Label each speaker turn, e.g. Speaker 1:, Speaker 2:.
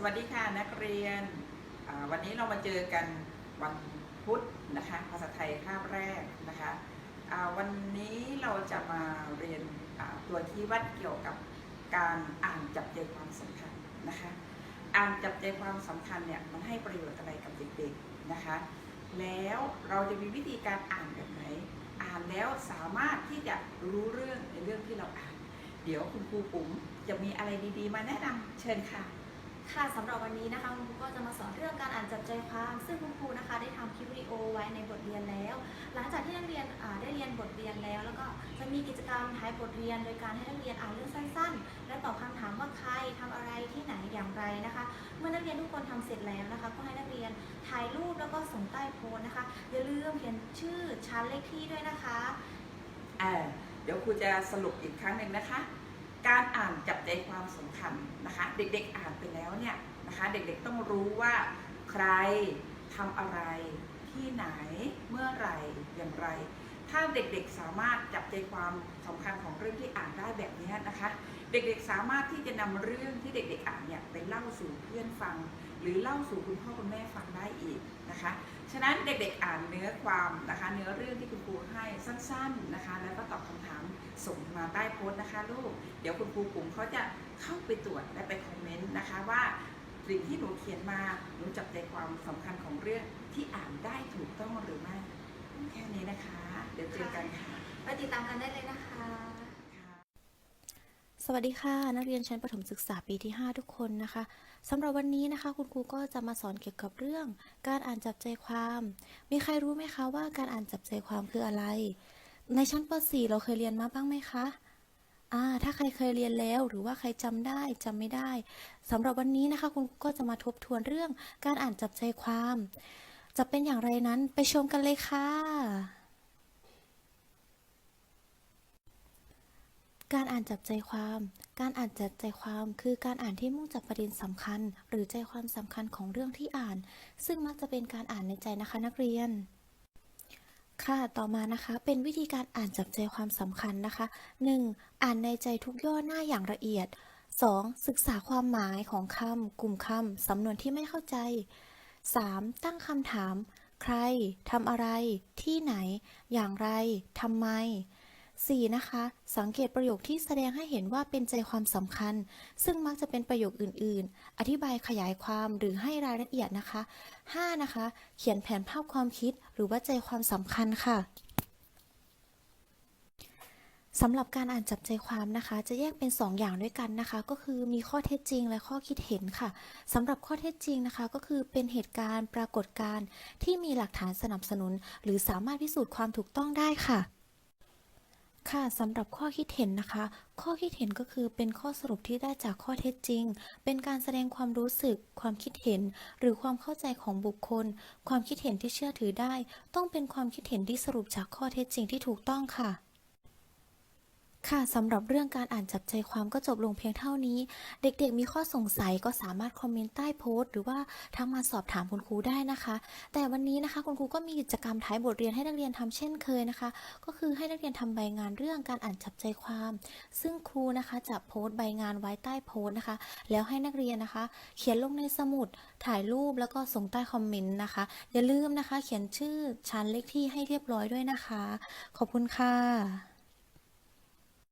Speaker 1: สวัสดีค่ะนักเรียน วันนี้เรามาเจอกันวันพุธนะคะภาษาไทยคาบแรกนะคะวันนี้เราจะมาเรียนตัวที่วัดเกี่ยวกับการอ่านจับใจความสำคัญนะคะอ่านจับใจความสำคัญเนี่ยมันให้ประโยชน์อะไรกับเด็กๆนะคะแล้วเราจะมีวิธีการอ่านแบบไหนอ่านแล้วสามารถที่จะรู้เรื่องในเรื่องที่เราอ่าน เดี๋ยวคุณครูปุ๋มจะมีอะไรดีๆ มาแนะนำเชิญค่ะ
Speaker 2: ค่ะสำหรับวันนี้นะคะคุณครูก็จะมาสอนเรื่องการอ่านจับใจความซึ่งคุณครูนะคะ ได้ทำคลิปวิดีโอไว้ในบทเรียนแล้ว หลังจากที่นักเรียนได้เรียนบทเรียนแล้ว แล้วก็จะมีกิจกรรมท้ายบทเรียน โดยการให้นักเรียนอ่านเรื่องสั้น ๆ และตอบคำถามว่าใครทำอะไรที่ไหนอย่างไรนะคะ เมื่อนักเรียนทุกคนทำเสร็จแล้วนะคะ ก็ให้นักเรียนถ่ายรูปแล้วก็ส่งใต้โพสนะคะอย่าลืมเขียนชื่อชั้นเลขที่ด้วยนะคะ
Speaker 1: เออเดี๋ยวครูจะสรุปอีกครั้งหนึ่งนะคะ การอ่านจับใจความสำคัญ เด็กๆอ่านไปแล้วเนี่ยนะคะเด็กๆต้องรู้ว่าใครทำอะไรที่ไหนเมื่อไหร่อย่างไร ถ้าเด็กๆสามารถจับใจความสำคัญของเรื่องที่อ่านได้แบบนี้นะคะ เด็กๆสามารถที่จะนำเรื่องที่เด็ก ๆ อ่านเนี่ยไปเล่าสู่เพื่อนฟัง หรือเล่าสู่คุณพ่อคุณแม่ฟังได้อีกนะคะฉะนั้นเด็กๆอ่านเนื้อความนะคะ เนื้อเรื่องที่คุณครูให้สั้นๆนะคะ แล้วก็ตอบคำถามส่งมาใต้โพสต์นะคะลูก เดี๋ยวคุณครูกลุ่มเขาจะเข้าไปตรวจและไปค นต์นะคะว่าสิ่งที่หนูเขียนมาหนูจับใจความสำคัญของเรื่องที่อ่านได้ถูกต้องหรือไม่แค่นี้นะคะ เดี๋ยวเจอกันค่ะ
Speaker 2: ไปติดตามกันได้เลยนะคะ
Speaker 1: ค่ะ
Speaker 3: สวัสดีค่ะ นักเรียนชั้นประถมศึกษาปีที่ 5 ทุกคนนะคะสำหรับวันนี้นะคะ คุณครูก็จะมาสอนเกี่ยวกับเรื่อง การอ่านจับใจความ มีใครรู้ไหมคะว่าการอ่านจับใจความคืออะไร ในชั้นป .4 เราเคยเรียนมาบ้างไหมคะ อ่าถ้าใครเคยเรียนแล้วหรือว่าใครจำได้จำไม่ได้สำหรับวันนี้นะคะคุณก็จะมาทบทวนเรื่องการอ่านจับใจความ จะเป็นอย่างไรนั้นไปชมกันเลยค่ะ การอ่านจับใจความ การอ่านจับใจความคือการอ่านที่มุ่งจับประเด็นสำคัญ หรือใจความสำคัญของเรื่องที่อ่าน ซึ่งมักจะเป็นการอ่านในใจนะคะนักเรียน ค่ะต่อมานะคะเป็นวิธีการอ่านจับใจความสำคัญนะคะ 1. อ่านในใจทุกย่อหน้าอย่างละเอียด 2. ศึกษาความหมายของคำกลุ่มคำสำนวนที่ไม่เข้าใจ 3. ตั้งคำถาม ใครทำอะไร ที่ไหน อย่างไรทำไม 4. นะคะ สังเกตประโยคที่แสดงให้เห็นว่าเป็นใจความสำคัญ ซึ่งมักจะเป็นประโยคอื่น ๆ อธิบายขยายความหรือให้รายละเอียดนะคะ 5. นะคะ เขียนแผนภาพความคิดหรือว่าใจความสำคัญค่ะสำหรับการอ่านจับใจความนะคะ จะแยกเป็น 2 อย่างด้วยกันนะคะ ก็คือมีข้อเท็จจริงและข้อคิดเห็นค่ะสำหรับข้อเท็จจริงนะคะ ก็คือเป็นเหตุการณ์ปรากฏการณ์ที่มีหลักฐานสนับสนุน หรือสามารถพิสูจน์ความถูกต้องได้ค่ะ ค่ะสำหรับข้อคิดเห็นนะคะ ข้อคิดเห็นก็คือเป็นข้อสรุปที่ได้จากข้อเท็จจริง เป็นการแสดงความรู้สึก ความคิดเห็น หรือความเข้าใจของบุคคล ความคิดเห็นที่เชื่อถือได้ ต้องเป็นความคิดเห็นที่สรุปจากข้อเท็จจริงที่ถูกต้องค่ะ ค่ะสำหรับเรื่องการอ่านจับใจความก็จบลงเพียงเท่านี้ เด็กๆมีข้อสงสัยก็สามารถคอมเมนต์ใต้โพสต์ หรือว่าทักมาสอบถามคุณครูได้นะคะ แต่วันนี้นะคะคุณครูก็มีกิจกรรมท้ายบทเรียนให้นักเรียนทำเช่นเคยนะคะ ก็คือให้นักเรียนทำใบงานเรื่องการอ่านจับใจความ ซึ่งครูนะคะจะโพสต์ใบงานไว้ใต้โพสต์นะคะ แล้วให้นักเรียนนะคะ เขียนลงในสมุดถ่ายรูปแล้วก็ส่งใต้คอมเมนต์นะคะอย่าลืมนะคะ เขียนชื่อชั้นเลขที่ให้เรียบร้อยด้วยนะคะ ขอบคุณค่ะ